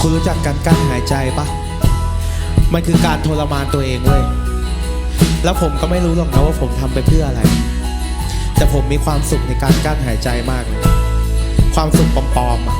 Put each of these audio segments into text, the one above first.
คุณรู้จักการกั้นหายใจปะมันคือการทรมานตัวเองเว้ย แล้วผมก็ไม่รู้หรอกนะว่าผมทำไปเพื่ออะไร แต่ผมมีความสุขในการกั้นหายใจมากเลยความสุขปลอมๆอะ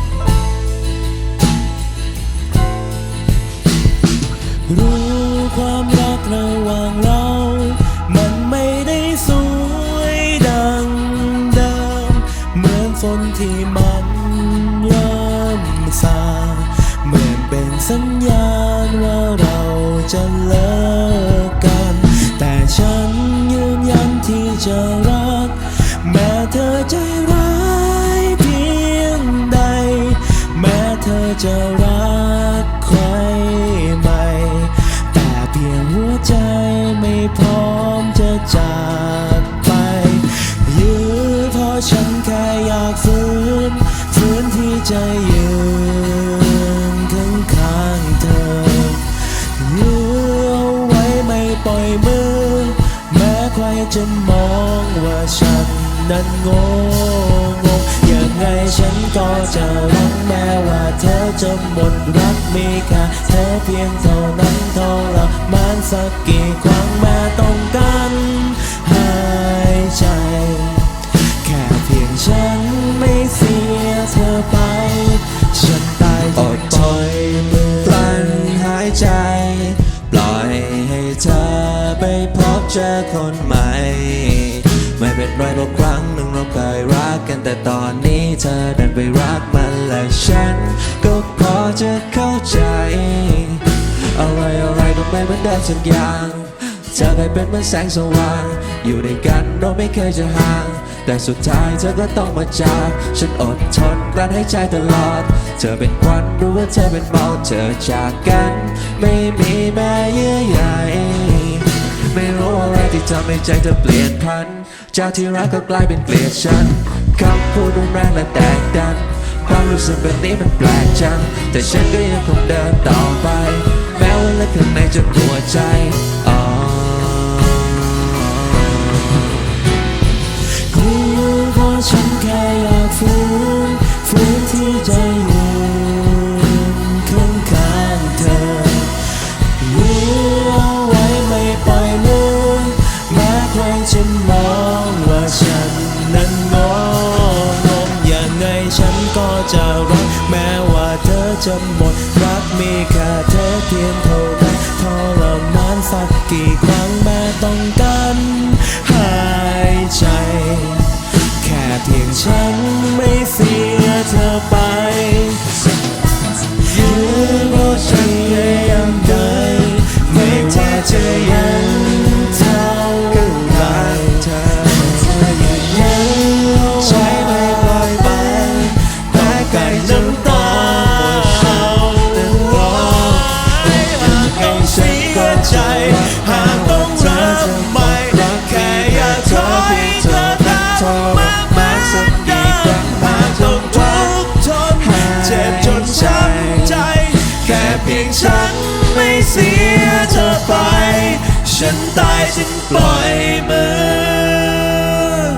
จะรัก แม้เธอใจร้ายเพียงใด แม้เธอจะรักใครใหม่แต่เพียงหัวใจไม่พร้อมจะจากไปยื้อเพราะฉันแค่อยากฝืนฝืนที่จะยืนข้างข้างๆเธอยื้อเอาไว้ไม่ปล่อยมือ แม้ใครจะม นั้นโง่งงยังไงฉันก็จะรักแม้ว่าเธอจะหมดรักมีค่เธอเพียงเท่านั้นทรมานสักกี่ครั้งแม้ต้องการหายใจ แค่เพียงฉันไม่เสียเธอไป ฉันตายอดปทล่อนยมือกลั้นหายใจ ปล่อยให้เธอไปพบเจอคนใหม่ ไม่เป็นไรเพราะครั้งหนึ่งเราเคยรักกันแต่ตอนนี้เธอดันไปรักมันและฉัน ก็พอจะเข้าใจ อะไรอะไรก็ไม่เหมือนเดิมสักอย่างเธอเคยเป็นเหมือนแสงสว่าง อยู่ด้วยกันเราไม่เคยจะห่าง แต่สุดท้ายเธอก็ต้องมาจาก ฉันอดทนกลั้นให้ใจตลอด เธอเป็นควันรู้ว่าเธอเป็นเมาเธอจากกัน ไม่มีแม้เยื่อใย ไม่รู้อะไรที่ทำให้ใจเธอเปลี่ยนพัน จากที่รักก็กลายเป็นเกลียดฉันคำพูดรุนแรงและแตกดัน ความรู้สึกแบบนี้มันแปลกจัง แต่ฉันก็ยังคงเดินต่อไป แม้ว่าลึกข้างในจะปวดใจ ก็จะรักแม้ว่าเธอจะหมด ไม่เสียเธอไป ฉันตายจึงปล่อยมือ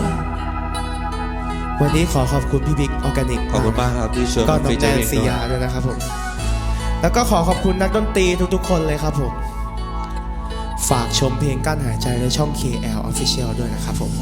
วันนี้ขอขอบคุณพี่บิ๊กออร์แกนิกขอบคุณมากครับที่ชวนก็มาน้อฟีงเจแนอนร์ซียาด้วยนะครับผม แล้วก็ขอขอบคุณนักดนตรีทุกๆ คนเลยครับผม ฝากชมเพลงกั้นหายใจในช่อง KL Official ด้วยนะครับผม